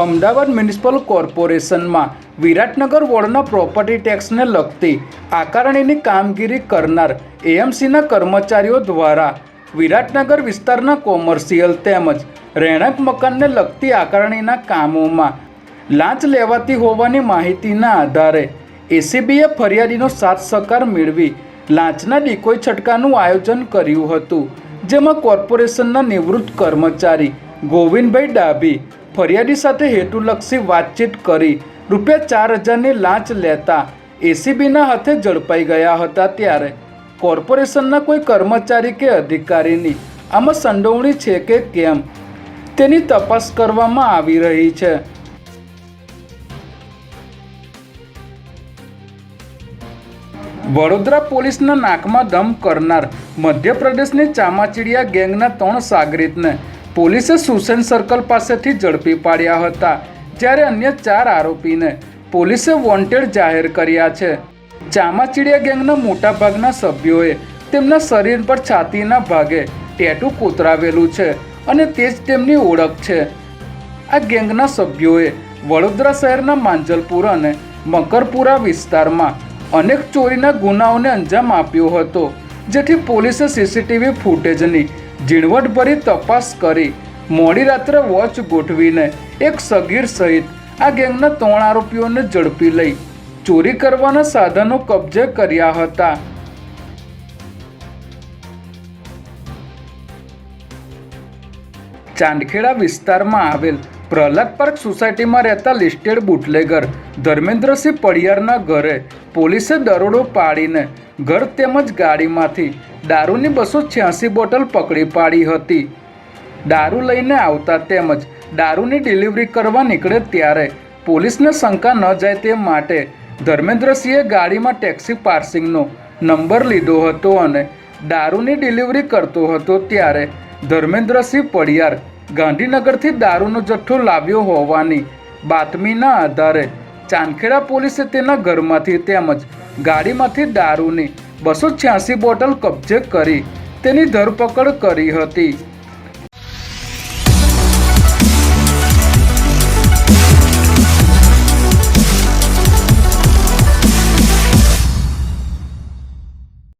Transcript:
Ahmedabad municipal કોર્પોરેશનમાં વિરાટનગર વોર્ડના property ટેક્સને લગતી આકારણીની કામગીરી કરનાર એએમસીના કર્મચારીઓ દ્વારા વિરાટનગર વિસ્તારના કોમર્શિયલ તેમજ રહેણાંક મકાનને લગતી આકારણીના કામોમાં લાંચ લેવાતી હોવાની માહિતીના આધારે એસીબીએ ફરિયાદીનો સાથ સહકાર મેળવી લાંચના ડીકોઈ છટકાનું આયોજન કર્યું હતું, જેમાં કોર્પોરેશનના નિવૃત્ત કર્મચારી ગોવિંદભાઈ ડાભી ફરિયાદી સાથે હેતુલક્ષી વાતચીત કરી રૂપિયા ચાર હજારની લાંચ લેતા એસીબીના હાથે ઝડપાઈ ગયા હતા ત્યારે. કોર્પોરેશનના કોઈ કર્મચારી કે અધિકારીની આમાં સંડોવણી છે કે કેમ? તેની તપાસ કરવામાં આવી રહી છે. વડોદરા પોલીસના નાકમાં દમ કરનાર મધ્યપ્રદેશની ચામાચીડિયા ગેંગના ત્રણ સાગરીતને પોલીસે સુસેન સર્કલ પાસેથી ઝડપી પાડ્યા હતા, જ્યારે અન્ય ચાર આરોપીને પોલીસે વોન્ટેડ જાહેર કર્યા છે. ચામાચીડિયા ગેંગના મોટાભાગના સભ્યોએ તેમના શરીર પર છાતીના ભાગે ટેટુ કોતરાવેલું છે અને તે જ તેમની ઓળખ છે. આ ગેંગના સભ્યોએ વડોદરા શહેરના માંજલપુર અને મકરપુરા વિસ્તારમાં અનેક ચોરીના ગુનાઓને અંજામ આપ્યો હતો, જેથી પોલીસે સીસીટીવી ફૂટેજની ઝીણવટભરી તપાસ કરી મોડી રાત્રે વોચ ગોઠવીને એક સગીર સહિત આ ગેંગના ત્રણ આરોપીઓને ઝડપી લઈ ચોરી કરવાના સાધનો કબજે કર્યા હતા. ચાંદખેડા વિસ્તારમાં આવેલ પ્રહલાદ પાર્ક સોસાયટીમાં રહેતા લિસ્ટેડ બુટલેગર ધર્મેન્દ્રસિંહ પડિયારના ઘરે પોલીસે દરોડો પાડીને ઘર તેમજ ગાડીમાંથી દારૂની બસો છ્યાસી બોટલ પકડી પાડી હતી. દારૂ લઈને આવતા તેમજ દારૂની ડિલિવરી કરવા નીકળે ત્યારે પોલીસને શંકા ન જાય તે માટે ધર્મેન્દ્રસિંહે ગાડીમાં ટેક્સી પાર્સિંગનો નંબર લીધો હતો અને દારૂની ડિલિવરી કરતો હતો ત્યારે ધર્મેન્દ્રસિંહ પડિયાર ગાંધીનગરથી દારૂનો જથ્થો લાવ્યો હોવાની બાતમીના આધારે ચાંદખેડા પોલીસે તેના ઘરમાંથી તેમજ ગાડીમાંથી દારૂની બસો છ્યાસી બોટલ કબજે કરી તેની ધરપકડ કરી હતી.